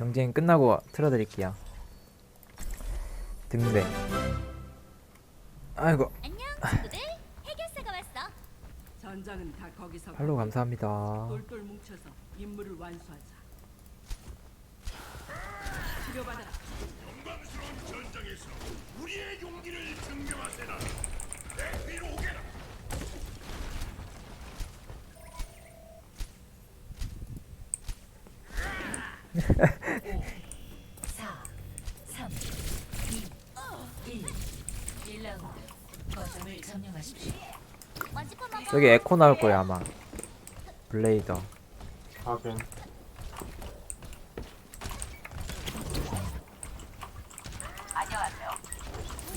경쟁 끝나고 틀어드릴게요. 등대. 아이고 안녕 친구들 해결사가 왔어 전장은 다 거기서 팔로우 감사합니다. 똘똘 뭉쳐서 임무를 완수하자. 치료받아라. 먼지 퍼먹어 여기 에코 나올 거예요 아마. 블레이더. 하긴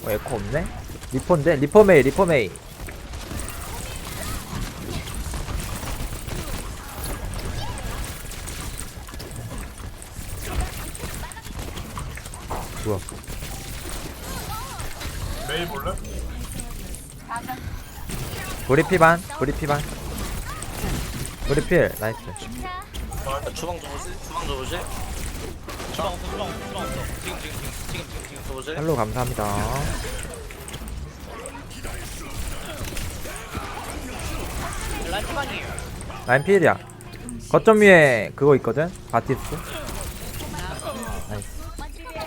어, 에코 없네? 리퍼인데? 리퍼메이 리퍼메이. 뭐야? 메이 볼래? 브리피반 브리피반. 브리필 나이스. 자 주방 줘보지? 주방 줘보지? 주방 없어 주방 없어 주방 없어 지금 지금 지금 지금 지금 지금 줘보지? 팔로우 감사합니다. 라이트반이에요 라인 필이야. 거점 위에 그거 있거든? 바티스. 나이스. 먼지 퍼먹어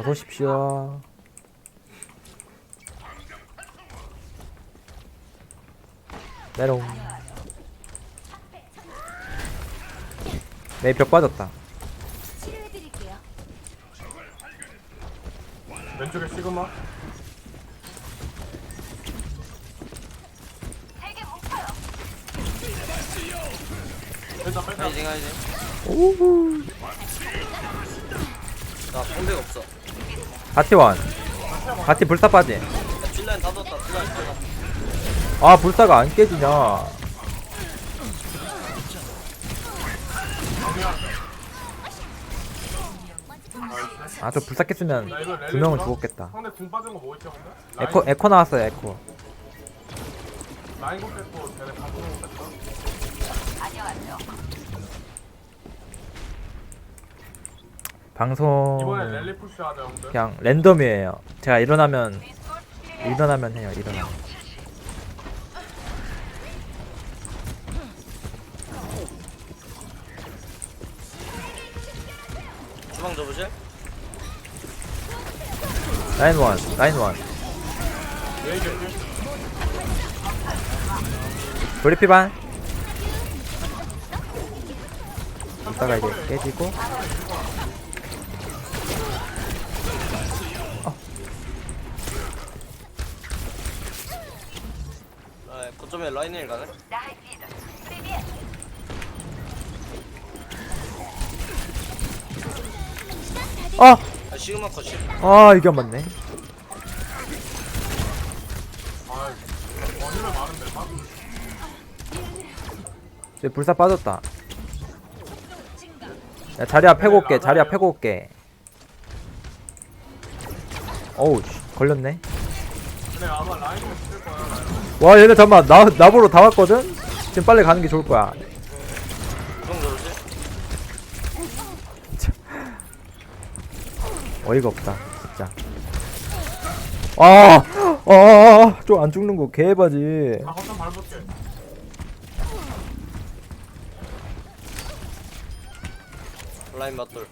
어서 오십시오. 메롱. 내벽 빠졌다. 왼쪽에 시그마 뺀다 뺀다 하이징 하이징 오우. 나 공백 없어 바티원. 바티 불사 빠지. 야, 딜라인 다 뒀다 딜라인 다 뒀다 아 불사가 안 깨지냐. 아 저 불사 깼으면 두 명은? 죽었겠다. 상대 궁 빠진 거뭐 있죠 근데? 라인, 에코 에코 나왔어요 에코. 라인 공 뺐고 쟤네 같은 공 뺐어 방송 이번에 랠리 푸시 하자 형들 그냥 랜덤이에요. 제가 일어나면 일어나면 해요. 일어나. 주방 줘보지? 라인 원, 라인 원. 메이 개피 브리피 반. 이따가 이제 깨지고. 아, 거점에 라인을 가네? 아, 아 시그마 컷이 아 이게 안 맞네. 쟤 불사 빠졌다. 야 자리야 패고 올게. 자리야 패고 올게. 어우 씨, 걸렸네. 와 얘네 잠만 나 나보러 다 왔거든. 지금 빨리 가는 게 좋을 거야. 주방 줘보지? 어이가 없다 진짜. 아, 아, 좀안 죽는 거 개바지. 나 거점 밟을게 라인 맞돌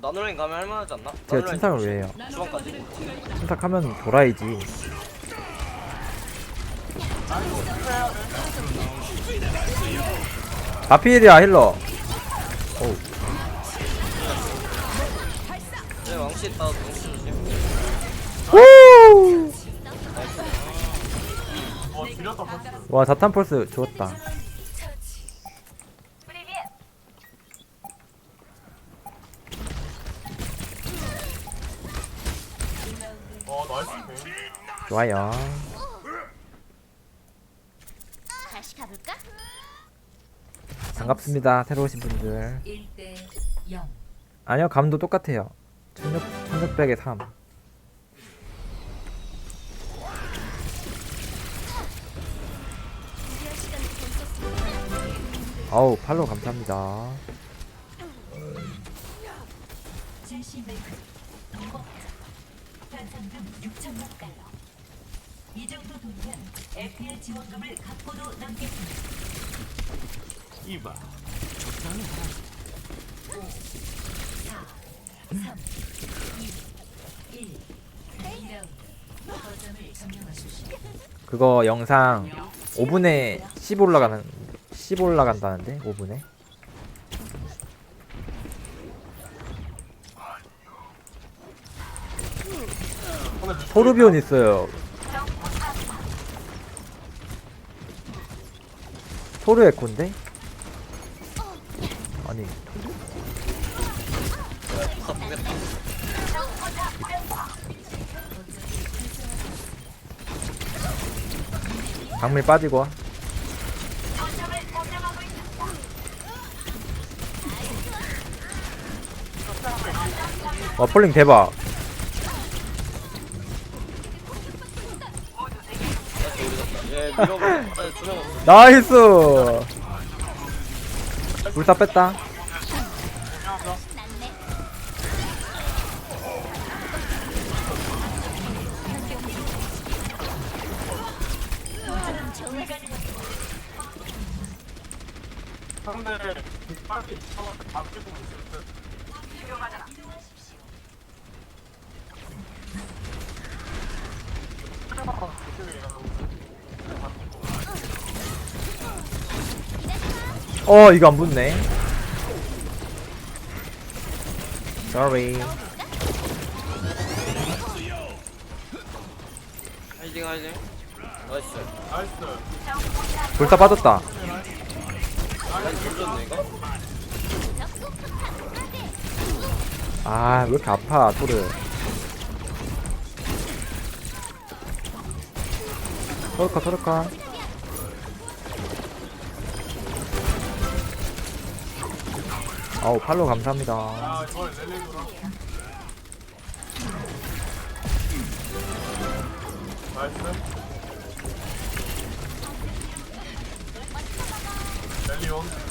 나노라인 가면 할만하지 않나? 제가 나노라인 줘보지? 왜 해요? 주방까지 침착하면 돌아야지. 바필이야 힐러. 조심 후! 어 버스 와 자탄 펄스 좋았다. 어 나이스 좋아요. 다시 가볼까? 반갑습니다 새로 오신 분들. 1대 0. 아니요 감도 똑같아요. 16, 1600에 3. 드디어 시간이 된 아우 팔로 감사합니다 제시메이크 무법자 단상금 6천만 달러 이 정도 돈이면 FL 지원금을 갚고도 남겠습니다 이봐. 3 2 1 2라 그거 영상 5분에 10 올라가는 10 올라간다는데? 5분에? 토르비온 있어요. 토르 에코인데? 강밀 빠지고 와 와, 폴링 대박. 얘 밀어봐 나이스! 불사 뺐다. 상대 빨리 끼고 있을 때. 어, 이거 안 붙네. Sorry. 하이딩 하이딩 나이스 나이스. 불사 빠졌다. 아, 왜 이렇게 아파, 토르. 토르카, 토르카. 아우, 팔로 감사합니다. 아.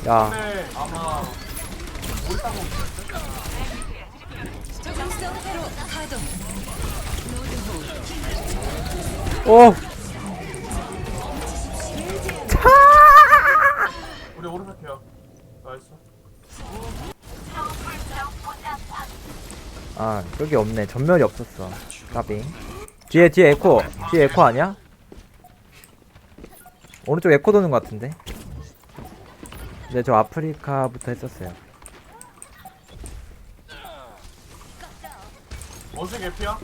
야, 근데 아마 몰타고 오! 우리 오른쪽 해요. 나이스. 아, 여기 없네. 전멸이 없었어. 까비. 뒤에, 뒤에 에코. 뒤에 에코 아니야? 오른쪽 에코 도는 것 같은데? 네, 저 아프리카부터 했었어요. 원숭이 개피야?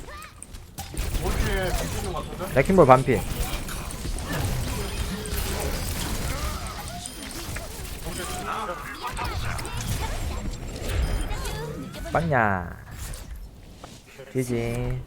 원숭이에 비비는 것 같은데? 레킹볼 반피. 빵야. 지지.